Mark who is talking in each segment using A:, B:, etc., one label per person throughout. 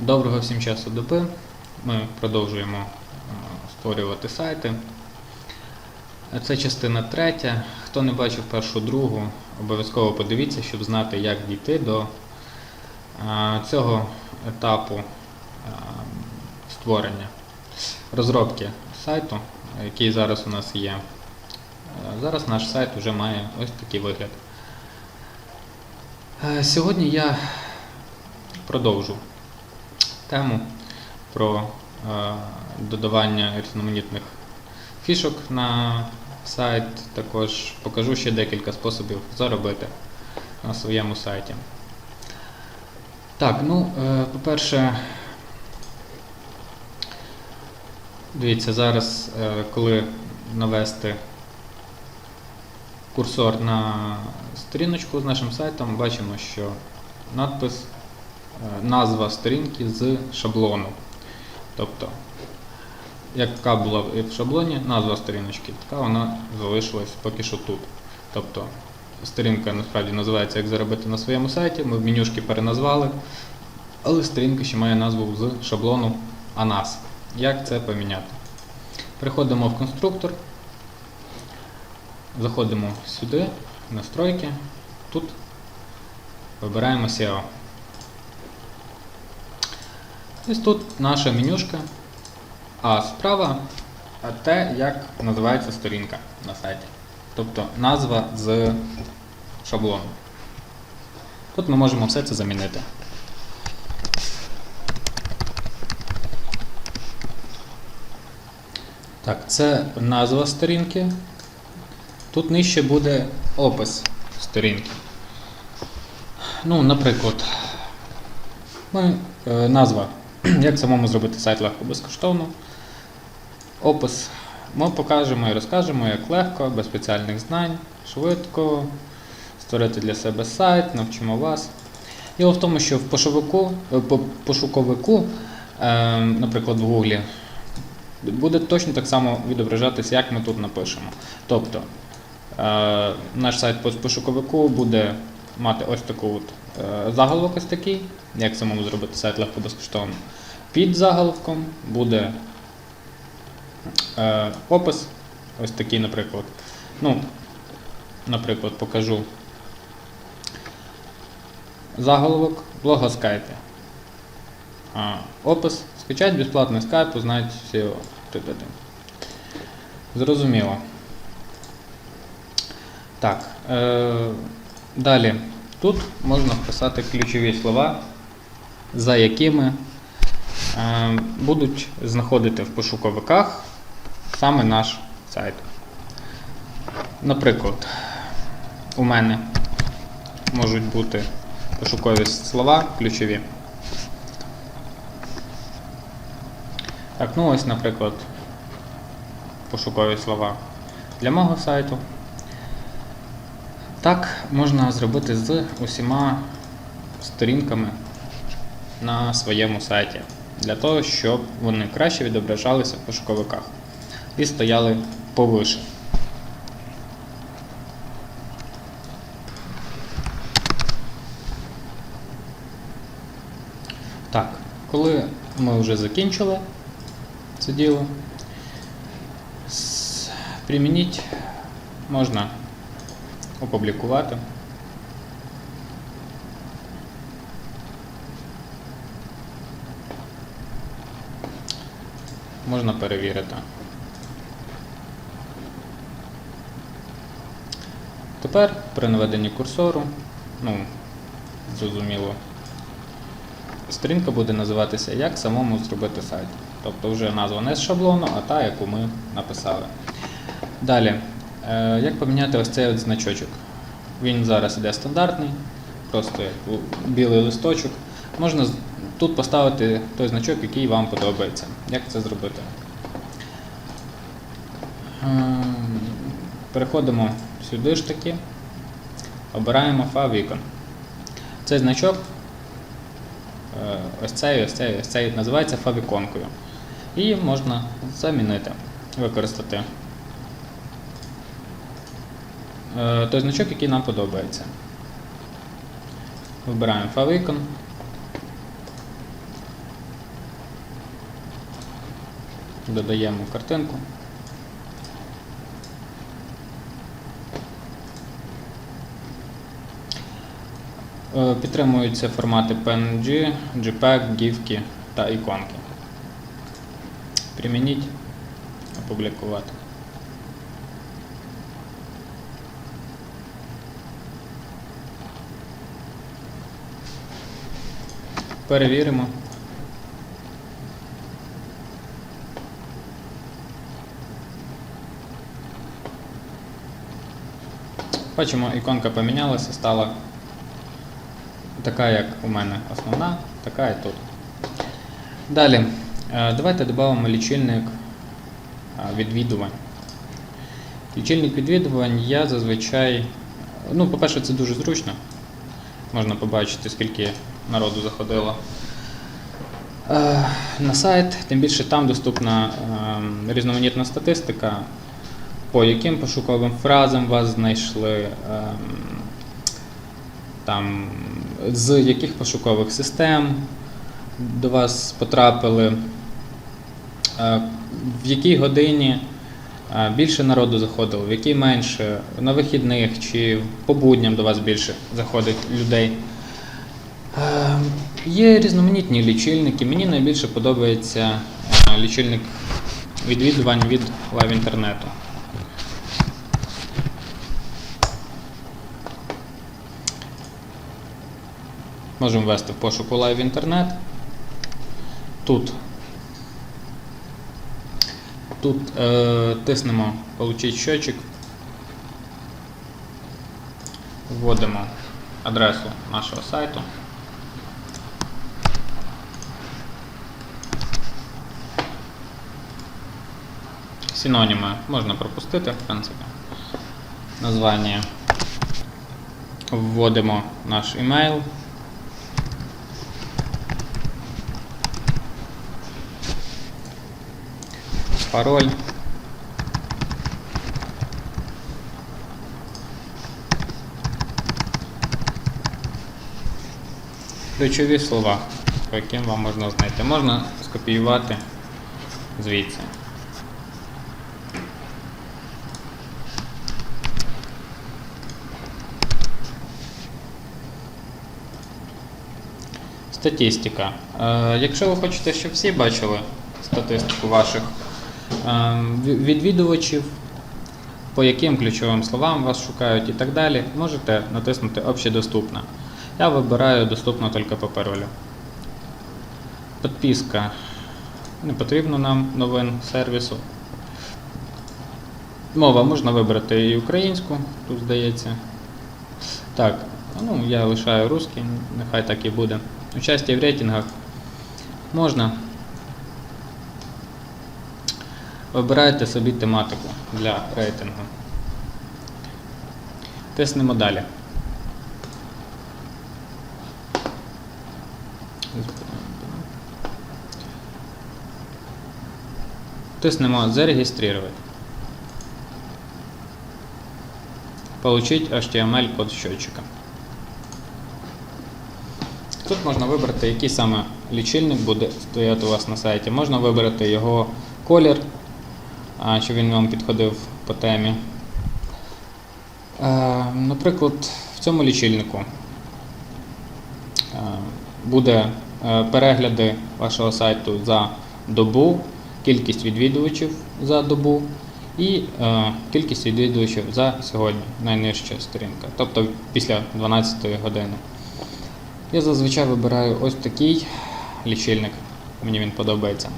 A: Доброго всім часу доби. Ми продовжуємо е, створювати сайти. Це частина третя. Хто не бачив першу другу, обов'язково подивіться, щоб знати, як дійти до е, цього етапу е, створення розробки сайту, який зараз у нас є. Зараз наш сайт вже має ось такий вигляд. Сьогодні я продовжу тему про е, додавання різноманітних фішок на сайт. Також покажу ще декілька способів заробити на своєму сайті. Так, ну, е, по-перше, дивіться, зараз, е, коли навести курсор на сторіночку з нашим сайтом, бачимо, що надпис назва сторінки з шаблону. Тобто, яка була в шаблоні назва сторіночки, така вона залишилась поки що тут. Тобто, сторінка насправді називається Як заробити на своєму сайті. Ми в менюшки переназвали, але сторінка ще має назву з шаблону ANAS. Як це поміняти? Переходимо в конструктор, заходимо сюди, настройки, тут вибираємо SEO. Ось тут наша менюшка, а справа те, як називається сторінка на сайті. Тобто назва з шаблону. Тут ми можемо все це замінити. Так, це назва сторінки. Тут нижче буде опис сторінки. Ну, наприклад, ми, е, назва. Як самому зробити сайт легко безкоштовно. Опис. Ми покажемо і розкажемо, як легко, без спеціальних знань, швидко створити для себе сайт, навчимо вас. Діло в тому, що в пошуковику, е, пошуковику, е, наприклад, в Гуглі, буде точно так само відображатися, як ми тут напишемо. Тобто, е, наш сайт по пошуковику буде мати ось таку от, заголовок ось такий, як самому зробити сайт легко безкоштовно. Під заголовком буде е, опис, ось такий, наприклад. Ну, наприклад, покажу заголовок блога скайпі. Опис. Скачать безплатний скайп, узнать всі т.д. Зрозуміло. Так. Е, далі. Тут можна вписати ключові слова, за якими е, будуть знаходити в пошуковиках саме наш сайт. Наприклад, у мене можуть бути пошукові слова ключові. Так, ну ось, наприклад, пошукові слова для мого сайту. Так можна зробити з усіма сторінками на своєму сайті, для того, щоб вони краще відображалися в пошуковиках і стояли повише. Так, коли ми вже закінчили це діло, примініть можна опублікувати. Можна перевірити. Тепер при наведенні курсору, ну, зрозуміло, сторінка буде називатися Як самому зробити сайт. Тобто вже назва не з шаблону, а та, яку ми написали. Далі, як поміняти ось цей от значочок? Він зараз іде стандартний, просто як білий листочок. Можна тут поставити той значок, який вам подобається. Як це зробити? Ем, Переходимо сюди ж таки, обираємо favicon. Цей значок, е, ось цей, ось цей, ось цей називається фавіконкою. І можна замінити, використати е, Е, той значок, який нам подобається. Вибираємо файликон. Додаємо картинку. Е, підтримуються формати PNG, JPEG, GIF та іконки. Примініть, опублікувати. Перевіримо. Бачимо, іконка помінялася, стала така, як у мене основна, така і тут. Далі, е, давайте додамо лічильник е, відвідувань. Лічильник відвідувань я зазвичай. Ну, по-перше, це дуже зручно. Можна побачити, скільки народу заходило е, на сайт. Тим більше там доступна е, різноманітна статистика, по яким пошуковим фразам вас знайшли, ем, там, з яких пошукових систем до вас потрапили, е, в якій годині е, більше народу заходило, в якій менше, на вихідних чи по будням до вас більше заходить людей. Є різноманітні лічильники. Мені найбільше подобається е, лічильник відвідувань від лайв інтернету. Можемо ввести в пошуку лайв інтернет. Тут, тут е, тиснемо Получить щочик. Вводимо адресу нашого сайту. Синоніми можна пропустити, в принципі. Названня. Вводимо наш email. Пароль. Ключові слова, по яким вам можна знайти. Можна скопіювати звідси. Статистика. Е, Якщо ви хочете, щоб всі бачили статистику ваших е, відвідувачів, по яким ключовим словам вас шукають і так далі, можете натиснути Общедоступно. Я вибираю доступно тільки по паролю. Підписка. Не потрібно нам новин сервісу. Мова можна вибрати і українську, тут здається. Так, ну я лишаю русський, нехай так і буде. Участие в рейтингах можна. Вибирайте собі тематику для рейтингу. Тиснемо далі. Тиснемо Зареєструвати. Получить HTML код счетчика. Тут можна вибрати, який саме лічильник буде стояти у вас на сайті. Можна вибрати його колір, щоб він вам підходив по темі. Е, Наприклад, в цьому лічильнику е, буде е, перегляди вашого сайту за добу, кількість відвідувачів за добу і кількість відвідувачів за сьогодні, найнижча сторінка, тобто після 12 години. Я зазвичай вибираю ось такий лічильник, мені він подобається.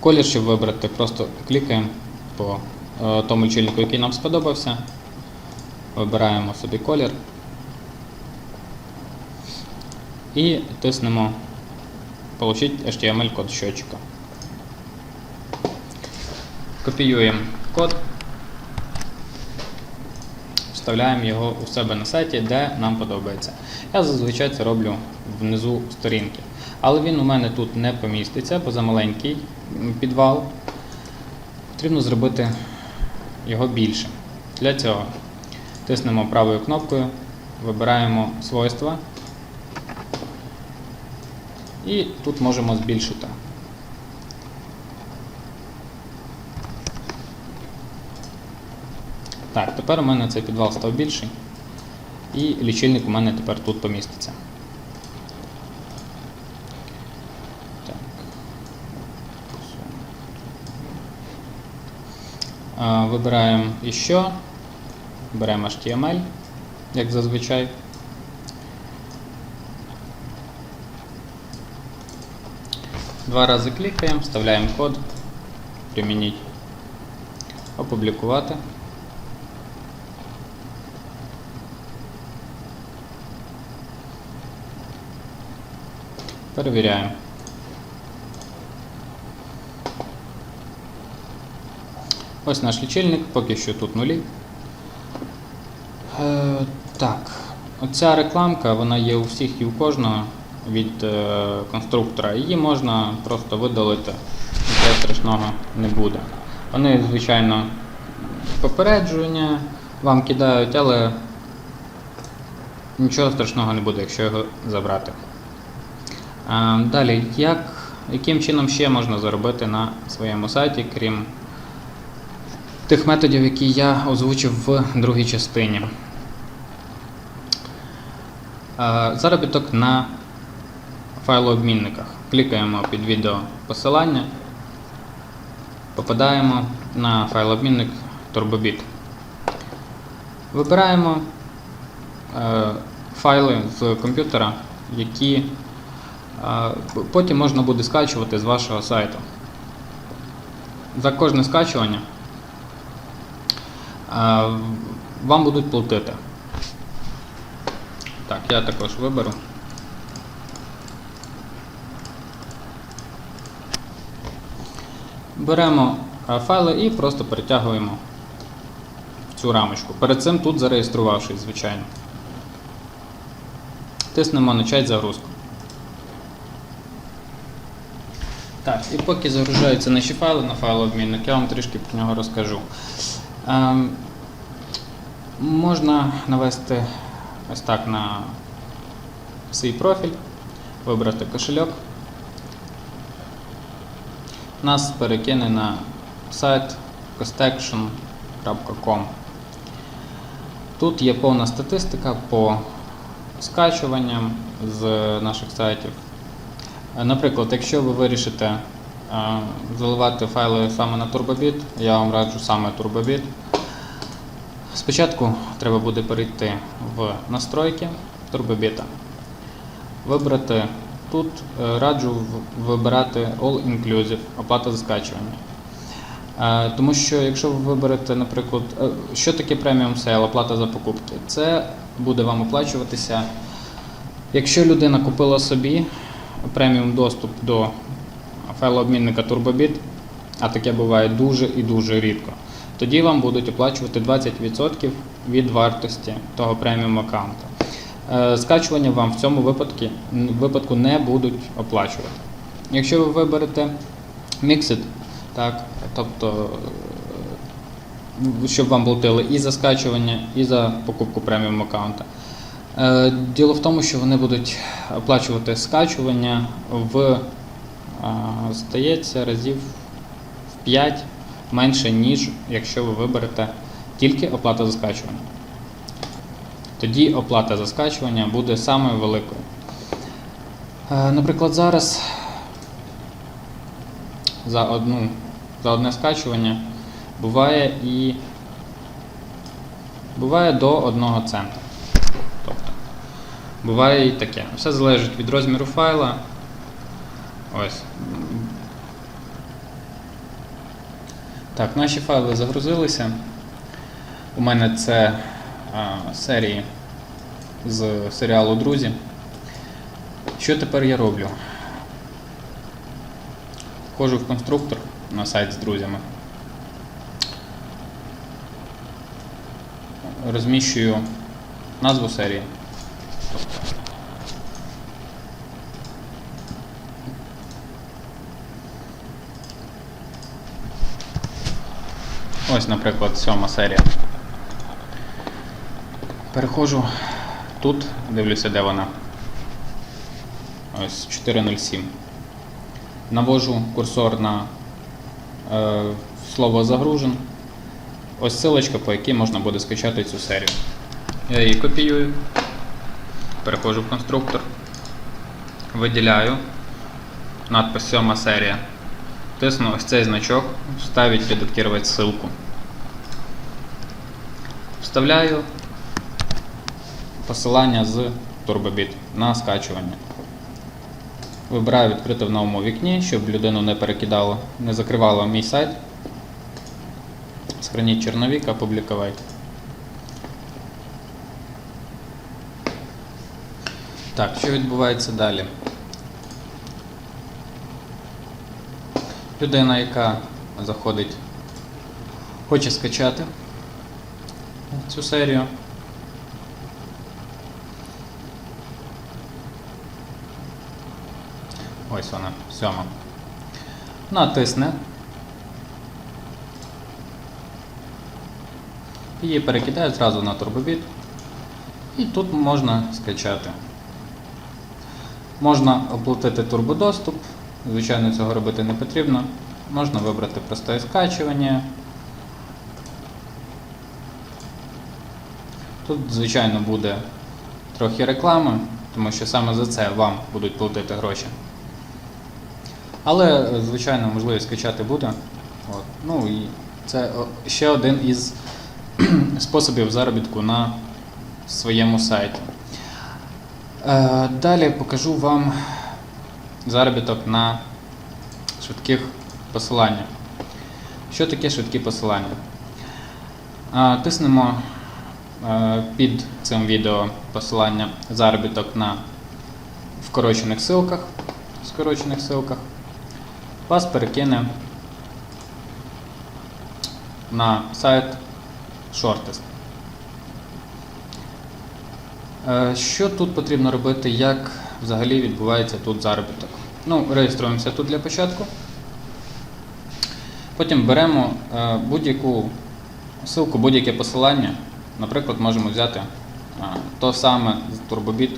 A: Колір, щоб вибрати, просто клікаємо по е, тому лічильнику, який нам сподобався. Вибираємо собі колір і тиснемо Получить HTML код счетчика. Копіюємо код, вставляємо його у себе на сайті, де нам подобається. Я зазвичай це роблю внизу сторінки. Але він у мене тут не поміститься, бо замаленький підвал. Потрібно зробити його більше. Для цього тиснемо правою кнопкою, вибираємо свойства. І тут можемо збільшити. Так, тепер у мене цей підвал став більший. І лічильник у мене тепер тут поміститься. Так. Вибираємо іще. Беремо HTML, як зазвичай. Два рази клікаємо, вставляємо код, примініть, опублікувати. Перевіряємо. Ось наш лічильник, поки що тут нулі. Е, так, оця рекламка, вона є у всіх і у кожного від е, конструктора. Її можна просто видалити, нічого страшного не буде. Вони, звичайно, попередження вам кидають, але нічого страшного не буде, якщо його забрати. Далі, як, яким чином ще можна заробити на своєму сайті, крім тих методів, які я озвучив в другій частині? Заробіток на файлообмінниках. Клікаємо під відео посилання, попадаємо на файлообмінник TurboBit. Вибираємо е, файли з комп'ютера, які Потім можна буде скачувати з вашого сайту. За кожне скачування вам будуть платити. Так, я також виберу. Беремо файли і просто перетягуємо в цю рамочку. Перед цим тут зареєструвавшись, звичайно. Тиснемо Начать загрузку. Так, і поки загружаються наші файли на файлообмінник, я вам трішки про нього розкажу. Ем, можна навести ось так на свій профіль, вибрати кошельок. Нас перекине на сайт costaction.com. Тут є повна статистика по скачуванням з наших сайтів. Е, Наприклад, якщо ви вирішите е, заливати файли саме на TurboBit, я вам раджу саме TurboBit. Спочатку треба буде перейти в настройки TurboBit, вибрати тут е, раджу вибирати All Inclusive, оплата за скачування. Тому що якщо ви виберете, наприклад, що таке Premium Sale, оплата за покупки, це буде вам оплачуватися, якщо людина купила собі преміум доступ до файлообмінника TurboBit, а таке буває дуже і дуже рідко, тоді вам будуть оплачувати 20% від вартості того преміум аккаунту. Е, Скачування вам в цьому випадку, випадку не будуть оплачувати. Якщо ви виберете Mixed, так, тобто, е, щоб вам платили і за скачування, і за покупку преміум аккаунта. Е, Діло в тому, що вони будуть оплачувати скачування в, е, здається, разів в 5 менше, ніж якщо ви виберете тільки оплата за скачування. Тоді оплата за скачування буде самою великою. Е, Наприклад, зараз за, одну, за одне скачування буває і буває до 1 цента. Буває і таке. Все залежить від розміру файла. Ось. Так, наші файли загрузилися. У мене це а, серії з серіалу Друзі. Що тепер я роблю? Входжу в конструктор на сайт з друзями. Розміщую назву серії. Ось, наприклад, сьома серія. Переходжу тут, дивлюся, де вона. Ось 407. Навожу курсор на е, слово загружен. ось ссылочка, по якій можна буде скачати цю серію. Я її копіюю, переходжу в конструктор, виділяю надпис 7 серія. Тисну ось цей значок, вставить, редактувати ссылку. Вставляю посилання з TurboBit на скачування. Вибираю відкрити в новому вікні, щоб людину не перекидало, не закривало мій сайт. Сохраніть черновик, опубликовать. Так, що відбувається далі? Людина, яка заходить, хоче скачати цю серію. Ось вона, сьома. Натисне. Її перекидає зразу на турбобіт. І тут можна скачати. Можна оплатити турбодоступ. Звичайно, цього робити не потрібно. Можна вибрати просте скачування. Тут, звичайно, буде трохи реклами, тому що саме за це вам будуть платити гроші. Але, звичайно, можливість скачати буде. От. Ну і це ще один із способів заробітку на своєму сайті. Е, Далі покажу вам заробіток на швидких посиланнях. Що таке швидкі посилання? Е, Тиснемо е, під цим відео посилання заробіток на вкорочених ссылках. Скорочених ссылках. Вас перекине на сайт Shortest. Е, Що тут потрібно робити, як взагалі відбувається тут заробіток? Ну, реєструємося тут для початку. Потім беремо е, будь-яку ссылку, будь-яке посилання. Наприклад, можемо взяти е, то саме з TurboBit.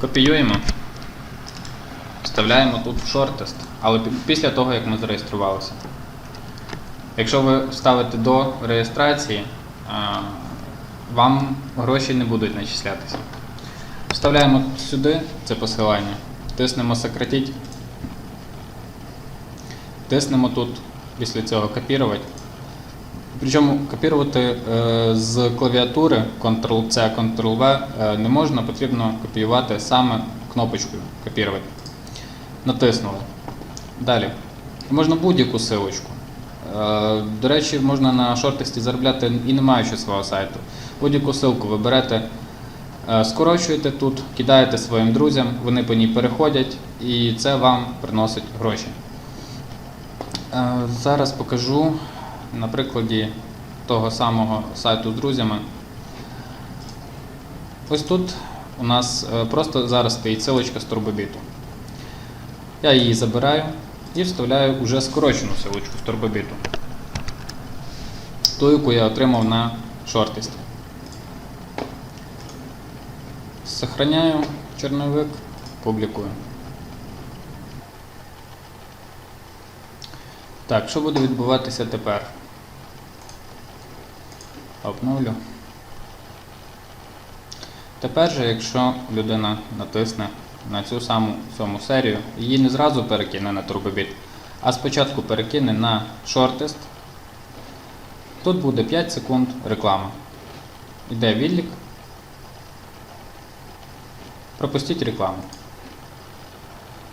A: Копіюємо, вставляємо тут в Shortest, але після того, як ми зареєструвалися. Якщо ви вставите до реєстрації, вам гроші не будуть начислятися. Вставляємо сюди це посилання, тиснемо сократіть, тиснемо тут після цього копірувати. Причому копірувати е, з клавіатури Ctrl-C, Ctrl-V е, не можна, потрібно копіювати саме кнопочкою копірувати. Натиснули. Далі. Можна будь-яку силочку. Е, До речі, можна на шортисті заробляти і не маючи свого сайту. Будь-яку ссылку ви берете, е, скорочуєте тут, кидаєте своїм друзям, вони по ній переходять і це вам приносить гроші. Е, Зараз покажу на прикладі того самого сайту з друзями. Ось тут у нас е, просто зараз стоїть силочка з турбобіту. Я її забираю і вставляю вже скорочену силочку з турбобіту. Ту, яку я отримав на шортисті. Сохраняю черновик, публікую. Так, що буде відбуватися тепер? Обновлю. Тепер же, якщо людина натисне на цю саму сьому серію, її не зразу перекине на турбобіт, а спочатку перекине на шортист. Тут буде 5 секунд реклама. Йде відлік. Пропустіть рекламу.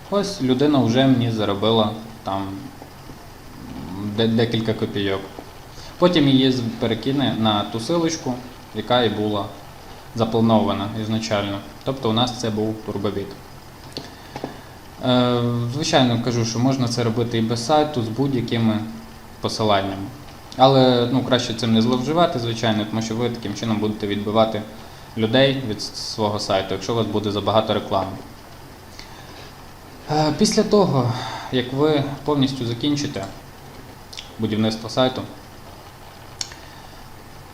A: Ось людина вже мені заробила там декілька копійок. Потім її перекине на ту силочку, яка і була запланована ізначально. Тобто у нас це був турбовід. Е, Звичайно, кажу, що можна це робити і без сайту, з будь-якими посиланнями. Але ну, краще цим не зловживати, звичайно, тому що ви таким чином будете відбивати людей від свого сайту, якщо у вас буде забагато реклами. Е, Після того, як ви повністю закінчите будівництво сайту,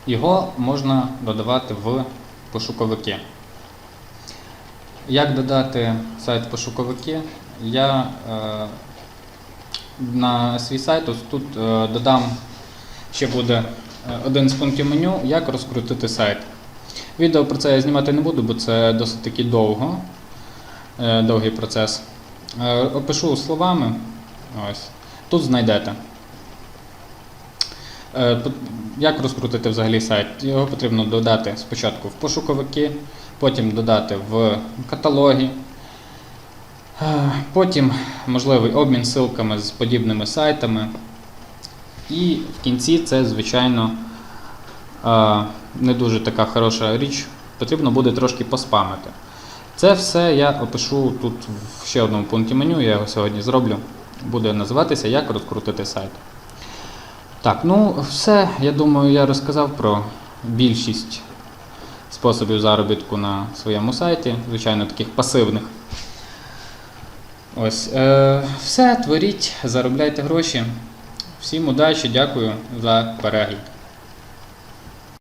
A: його можна додавати в пошуковики. Як додати сайт в пошуковики? Я е, на свій сайт ось тут е, додам ще буде е, один з пунктів меню, як розкрутити сайт. Відео про це я знімати не буду, бо це досить таки довго, е, довгий процес. Е, Опишу словами. Ось. Тут знайдете. Е, Як розкрутити взагалі сайт? Його потрібно додати спочатку в пошуковики, потім додати в каталоги, потім можливий обмін ссылками з подібними сайтами. І в кінці це, звичайно, не дуже така хороша річ. Потрібно буде трошки поспамити. Це все я опишу тут в ще одному пункті меню, я його сьогодні зроблю. Буде називатися Як розкрутити сайт. Так, ну все, я думаю, я розказав про більшість способів заробітку на своєму сайті, звичайно, таких пасивних. Ось, е, все, творіть, заробляйте гроші. Всім удачі, дякую за перегляд.